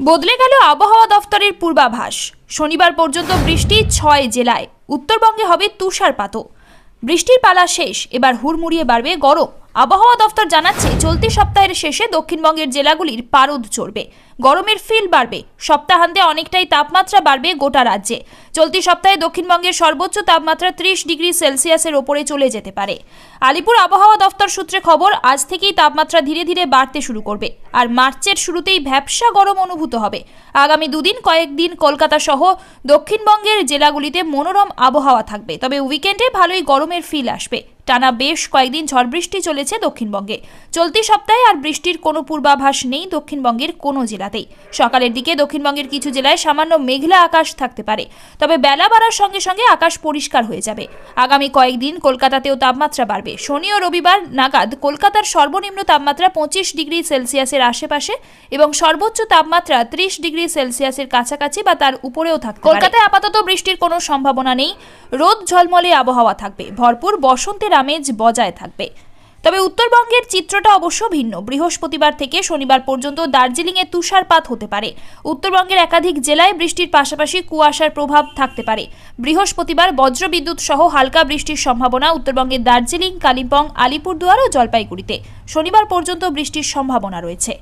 বদলে গেল আবহাওয়া দফতরের পূর্বাভাস। শনিবার পর্যন্ত বৃষ্টি ছয় জেলায়। উত্তরবঙ্গে হবে তুষারপাত বৃষ্টির পালা শেষ, এবার হুড়মুড়িয়ে বাড়বে গরম। আবহাওয়া দফতর জানাচ্ছে, চলতি সপ্তাহের শেষে দক্ষিণবঙ্গের জেলাগুলির পারদ চড়বে গরমের ফিল বাড়বে। সপ্তাহান্তে অনেকটাই তাপমাত্রা বাড়বে গোটা রাজ্যে। চলতি সপ্তাহে দক্ষিণবঙ্গের সর্বোচ্চ তাপমাত্রা ত্রিশ ডিগ্রি সেলসিয়াসের ওপরে চলে যেতে পারে। আলিপুর আবহাওয়া দফতর সূত্রে খবর, আজ থেকেই তাপমাত্রা ধীরে ধীরে বাড়তে শুরু করবে। আর মার্চের শুরুতেই ভ্যাবসা গরম অনুভূত হবে। আগামী দুদিন কয়েকদিন কলকাতা সহ দক্ষিণবঙ্গের জেলাগুলিতে মনোরম আবহাওয়া থাকবে। তবে উইকেন্ডে ভালোই গরমের ফিল আসবে। টানা বেশ কয়েকদিন ঝড় বৃষ্টি চলেছে দক্ষিণবঙ্গে। চলতি সপ্তাহে আর বৃষ্টির কোনো পূর্বাভাস নেই দক্ষিণবঙ্গের কোনো জেলাতেই। সকালের দিকে দক্ষিণবঙ্গের কিছু জেলায় সামান্য মেঘলা আকাশ থাকতে পারে। তবে বেলা বাড়ার সঙ্গে সঙ্গে আকাশ পরিষ্কার হয়ে যাবে। আগামী কয়েকদিন কলকাতাতেও তাপমাত্রা বাড়বে। শনি ও রবিবার নাগাদ কলকাতার সর্বনিম্ন তাপমাত্রা পঁচিশ ডিগ্রি সেলসিয়াসের আশেপাশে এবং সর্বোচ্চ তাপমাত্রা ত্রিশ ডিগ্রি সেলসিয়াসের কাছাকাছি বা তার উপরেও থাকবে কলকাতায় আপাতত বৃষ্টির কোনো সম্ভাবনা নেই। রোদ ঝলমলে আবহাওয়া থাকবে। ভরপুর বসন্তের আমেজ বজায় থাকবে। তবে উত্তরবঙ্গের চিত্রটা অবশ্য ভিন্ন। বৃহস্পতিবার থেকে শনিবার পর্যন্ত দার্জিলিংয়ে তুষারপাত হতে পারে। উত্তরবঙ্গের একাধিক জেলায় বৃষ্টির পাশাপাশি কুয়াশার প্রভাব থাকতে পারে। বৃহস্পতিবার বজ্রবিদ্যুৎ সহ হালকা বৃষ্টির সম্ভাবনা উত্তরবঙ্গের দার্জিলিং, কালিম্পং, আলিপুরদুয়ার ও জলপাইগুড়িতে। শনিবার পর্যন্ত বৃষ্টির সম্ভাবনা রয়েছে।